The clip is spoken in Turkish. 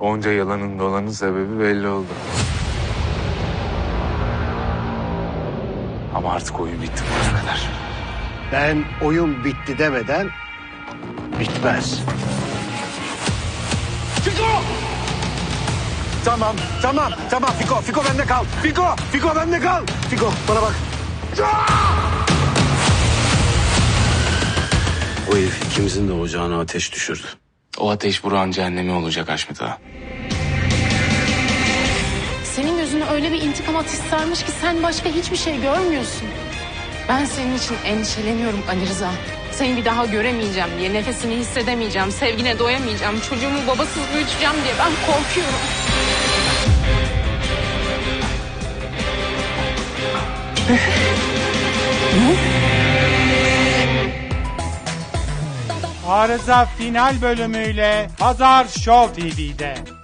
Onca yalanın dolanın sebebi belli oldu. Ama artık oyun bitti kadar. Ben oyun bitti demeden bitmez. Fiko! Tamam, tamam, tamam Fiko, Fiko bende kal. Fiko, Fiko bende kal. Fiko bana bak. O herif ikimizin de ocağına ateş düşürdü. O ateş Burak'ın cehennemi olacak Haşmet Ağa. Senin gözüne öyle bir intikam ateşi sarmış ki sen başka hiçbir şey görmüyorsun. Ben senin için endişeleniyorum Ali Rıza. Seni bir daha göremeyeceğim diye, nefesini hissedemeyeceğim, sevgine doyamayacağım, çocuğumu babasız büyüteceğim diye ben korkuyorum. Arıza final bölümüyle Pazar Show TV'de.